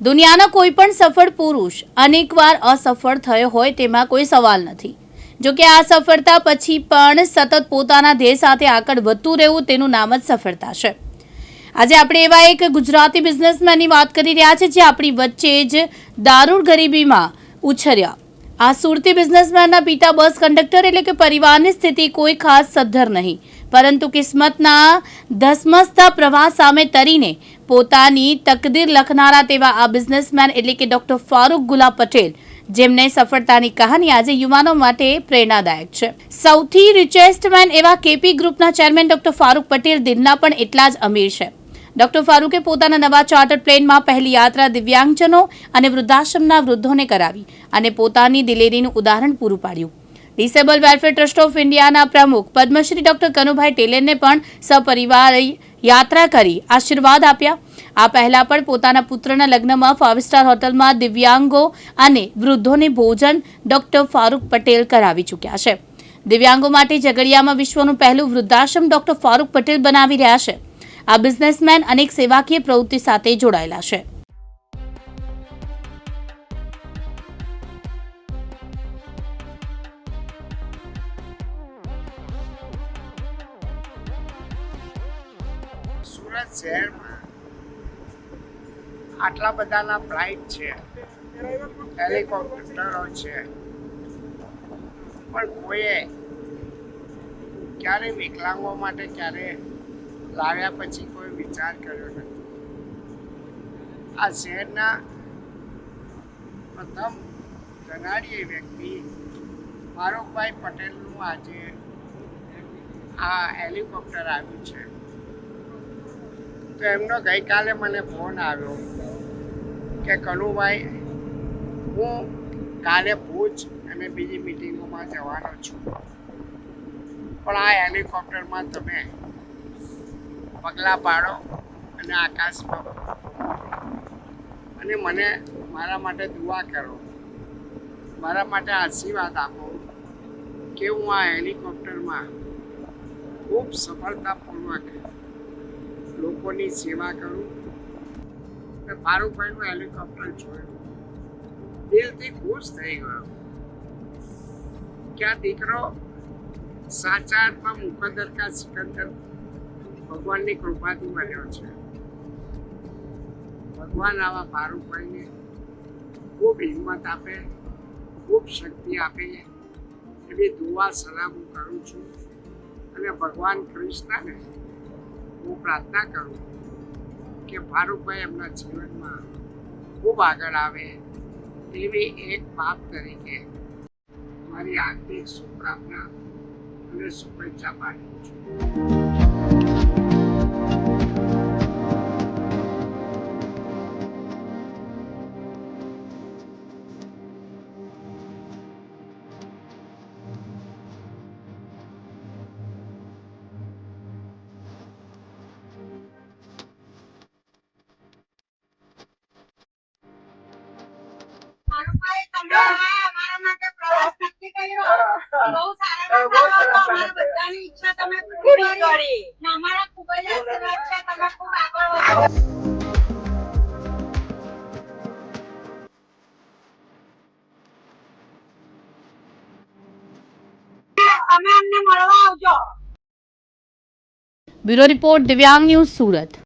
દુનિયાના કોઈ પણ સફળ પુરુષ અનેકવાર અસફળ થયો હોય તેમાં કોઈ સવાલ નથી. જો કે આ સફળતા પછી પણ સતત પોતાના ધ્યેય સાથે આગળ વધતું રહેવું તેનું નામ જ સફળતા છે. આજે આપણે એવા એક ગુજરાતી બિઝનેસમેનની વાત કરી રહ્યા છે જે આપણી વચ્ચે જ દારૂણ ગરીબીમાં ઉછર્યા. આ સુરતી બિઝનેસમેનના પિતા બસ કંડક્ટર એટલે કે પરિવારની સ્થિતિ કોઈ ખાસ સદ્ધર નહીં. પરંતુ કિસ્મતના ધસમસતા પ્રવાહ સામે તરીને પોતાની તકદીર લખનારા તેવા આ બિઝનેસમેન એટલે કે ડોક્ટર ફારૂક ગુલાબ પટેલ, જેમને સફળતાની કહાની આજે યુવાનો માટે પ્રેરણાદાયક છે. સૌથી રિચેસ્ટ મેન એવા કેપી ગ્રુપના ચેરમેન ડોક્ટર ફારૂક પટેલ દિલના પણ એટલા જ અમીર છે. ડોક્ટર ફારૂકે પોતાના નવા ચાર્ટર પ્લેનમાં પહેલી યાત્રા દિવ્યાંગજનો અને વૃદ્ધાશ્રમના વૃદ્ધોને કરાવી અને પોતાની દિલેરીનું ઉદાહરણ પૂરું પાડ્યું. ડિસેબલ વેલફેર ટ્રસ્ટ ઓફ ઇન્ડિયાના પ્રમુખ પદ્મશ્રી ડોક્ટર કનુભાઈ ટેલેરને પણ સપરિવાર યાત્રા કરી આશીર્વાદ આપ્યા. આ પહેલા પણ પોતાના પુત્રના લગ્નમાં ફાઇવ સ્ટાર હોટલમાં દિવ્યાંગો અને વૃદ્ધોને ભોજન ડોક્ટર ફારૂક પટેલ કરાવી ચૂક્યા છે. દિવ્યાંગો માટે ઝઘડિયામાં વિશ્વનું પહેલું વૃદ્ધાશ્રમ ડોક્ટર ફારૂક પટેલ બનાવી રહ્યા છે. આ બિઝનેસમેન અનેક સેવાકીય પ્રવૃત્તિ સાથે જોડાયેલા છે. સુરત શહેરમાં આટલા બધાના ફ્લાઇટ છે, હેલિકોપ્ટરો છે. પણ કોઈએ ક્યારે વિકલાંગો માટે ક્યારે લાવ્યા પછી કોઈ વિચાર કર્યો નથી. આ શહેરના પ્રથમ ધનાઢ્ય વ્યક્તિ ફારૂકભાઈ પટેલનું આજે આ હેલિકોપ્ટર આવ્યું છે. તો એમનો ગઈકાલે મને ફોન આવ્યો કે, કનુભાઈ, હું કાલે ભુજ અને બીજી મિટિંગોમાં જવાનો છું. પણ આ હેલિકોપ્ટરમાં તમે પગલાં પાડો અને આકાશમાં અને મને મારા માટે દુઆ કરો. મારા માટે આશીર્વાદ આપો કે હું આ હેલિકોપ્ટરમાં ખૂબ સફળતાપૂર્વક લોકોની સેવા કરું. મેં ફારૂકભાઈનું હેલિકોપ્ટર જોયું. દિલથી ખુશ થઈ ગયો. કે દીકરો સાચા અર્થમાં મુકદ્દર કા સિકંદર ભગવાનની કૃપાથી બન્યો છે. ભગવાન આવા ફારૂકભાઈને ખૂબ હિંમત આપે, ખૂબ શક્તિ આપે એવી દુવા સલામ હું કરું છું. અને ભગવાન કૃષ્ણને હું પ્રાર્થના કરું કે ફારૂકભાઈ એમના જીવનમાં ખૂબ આગળ આવે એવી એક બાપ તરીકે મારી હાર્દિક શુભકામના અને શુભેચ્છા પાઠવું છું. Bureau report Divyang news Surat